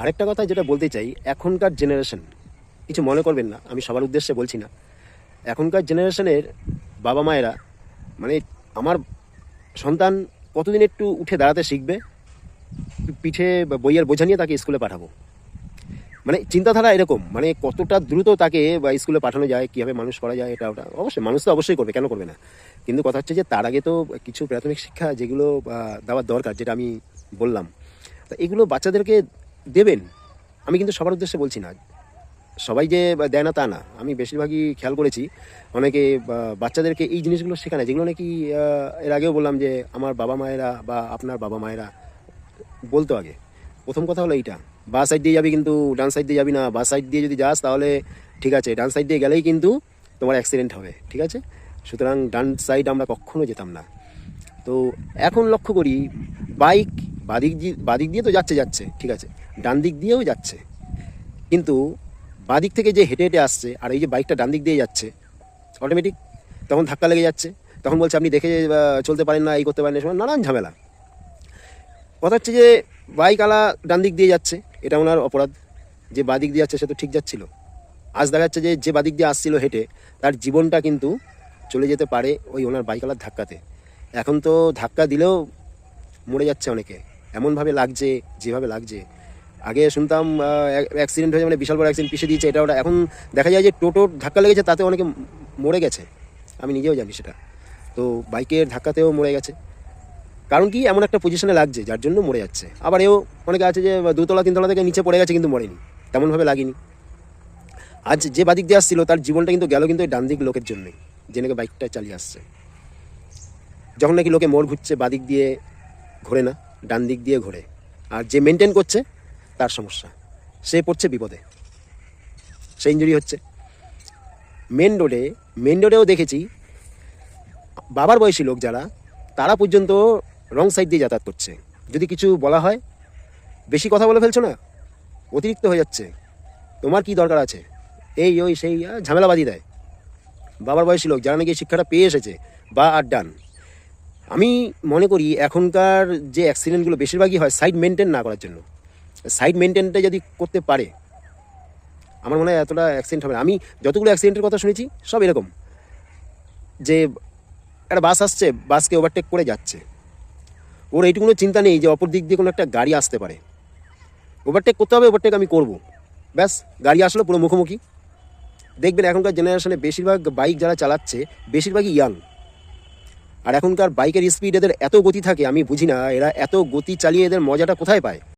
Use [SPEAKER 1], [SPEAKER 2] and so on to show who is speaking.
[SPEAKER 1] আরেকটা কথা যেটা বলতে চাই, এখনকার জেনারেশন কিছু মনে করবেন না, আমি সবার উদ্দেশ্যে বলছি না। এখনকার জেনারেশনের বাবা মায়েরা মানে আমার সন্তান কতদিন একটু উঠে দাঁড়াতে শিখবে? পিঠে বইয়ের বোঝা নিয়ে তাকে স্কুলে পাঠাবো। মানে চিন্তাধারা এরকম মানে কতটা দ্রুত তাকে বা স্কুলে পাঠানো যায়, কীভাবে মানুষ করা যায়, এটা ওটা অবশ্যই, মানুষ তো অবশ্যই করবে, কেন করবে না? কিন্তু কথা হচ্ছে যে, তার আগে তো কিছু প্রাথমিক শিক্ষা যেগুলো দেওয়ার দরকার, যেটা আমি বললাম। তা এগুলো বাচ্চাদেরকে দেবেন? আমি কিন্তু সবার উদ্দেশ্যে বলছি না। সবাই যে দেয় না তা না। আমি বেশিরভাগই খেয়াল করেছি, অনেকে বাচ্চাদেরকে এই জিনিসগুলো শেখানো, যেগুলো নাকি এর আগেও বললাম যে আমার বাবা মায়েরা বা আপনার বাবা মায়েরা বলতো আগে। প্রথম কথা হলো এইটা। বা সাইড দিয়ে যাবি কিন্তু ডান সাইড দিয়ে যাবি না। বা সাইড দিয়ে যদি যাস তাহলে ঠিক আছে, ডান সাইড দিয়ে গেলেই কিন্তু তোমার অ্যাক্সিডেন্ট হবে, ঠিক আছে? সুতরাং ডান সাইড আমরা কখনো যেতাম না। তো এখন লক্ষ্য করি বাইক বাদিক দিয়ে বাদিক দিয়ে তো যাচ্ছে যাচ্ছে, ঠিক আছে। ডান দিক দিয়েও যাচ্ছে। কিন্তু বাদিক থেকে যে হেঁটে হেঁটে আসছে আর এই যে বাইকটা ডান দিক দিয়ে যাচ্ছে অটোমেটিক তখন ধাক্কা লেগে যাচ্ছে। তখন বলছে, আপনি দেখে চলতে পারেন না, এই করতে পারেন না সময় নানান ঝামেলা। কথা হচ্ছে যে বাইক আলা ডান দিক দিয়ে যাচ্ছে, এটা ওনার অপরাধ। যে বাদিক দিয়ে যাচ্ছে, সে তো ঠিক যাচ্ছিল। আজ দেখা যাচ্ছে যে যে বাদিক দিয়ে আসছিল হেঁটে, তার জীবনটা কিন্তু চলে যেতে পারে ওই ওনার বাইক আলার ধাক্কাতে। এখন তো ধাক্কা দিলেও মরে যাচ্ছে অনেকে। এমনভাবে লাগছে, যেভাবে লাগছে। আগে শুনতাম অ্যাক্সিডেন্ট হয়ে মানে বিশাল বড় অ্যাক্সিডেন্ট পিছিয়ে দিয়েছে, এটা ওটা। এখন দেখা যায় যে টোটোর ধাক্কা লেগেছে, তাতে অনেকে মরে গেছে। আমি নিজেও জানি সেটা। তো বাইকের ধাক্কাতেও মরে গেছে। কারণ কি, এমন একটা পজিশনে লাগছে, যার জন্য মরে যাচ্ছে। আবার এও অনেকে আছে যে, দুতলা, তিনতলা থেকে নিচে পড়ে গেছে, কিন্তু মরেনি। তেমনভাবে লাগেনি। আজ যে বাদিক দিয়ে আসছিল, তার জীবনটা কিন্তু গেল কিন্তু ডান দিক লোকের জন্যই যে নাকি বাইকটা চালিয়ে আসছে। যখন নাকি লোকে মোড় ঘুরছে বাদিক দিয়ে, ঘোরে না। ডান দিক দিয়ে ঘোরে। আর যে মেনটেন করছে, তার সমস্যা। সে পড়ছে বিপদে। সে ইঞ্জুরি হচ্ছে। মেন রোডে মেন রোডেও দেখেছি, বাবার বয়সী লোক যারা, তারা পর্যন্ত রং সাইড দিয়ে যাতায়াত করছে। যদি কিছু বলা হয়, বেশি কথা বলে ফেলছো না? অতিরিক্ত হয়ে যাচ্ছে। তোমার কি দরকার আছে? এই, ওই, সেই ঝামেলা বাঁধিয়ে দেয়। বাবার বয়সী লোক যারা নাকি শিক্ষাটা পেয়ে এসেছে, বা আর ডান আমি মনে করি এখনকার যে অ্যাক্সিডেন্টগুলো বেশিরভাগই হয় সাইড মেনটেন না করার জন্য। সাইড মেনটেনটা যদি করতে পারে, আমার মনে হয় এতটা অ্যাক্সিডেন্ট হবে না। আমি যতগুলো অ্যাক্সিডেন্টের কথা শুনেছি, সব এরকম। যে একটা বাস আসছে বাসকে ওভারটেক করে যাচ্ছে। ওর এইটুকুনো চিন্তা নেই যে অপর দিক দিয়ে কোনো একটা গাড়ি আসতে পারে। ওভারটেক করতে হবে ওভারটেক আমি করব। ব্যাস, গাড়ি আসলো পুরো মুখোমুখি। দেখবেন এখনকার জেনারেশনে বেশিরভাগ বাইক যারা চালাচ্ছে, বেশিরভাগই ইয়াং আর এখনকার বাইকের স্পিড এদের এত গতি থাকে, আমি বুঝি না, এরা এত গতি চালিয়ে এদের মজাটা কোথায় পায়?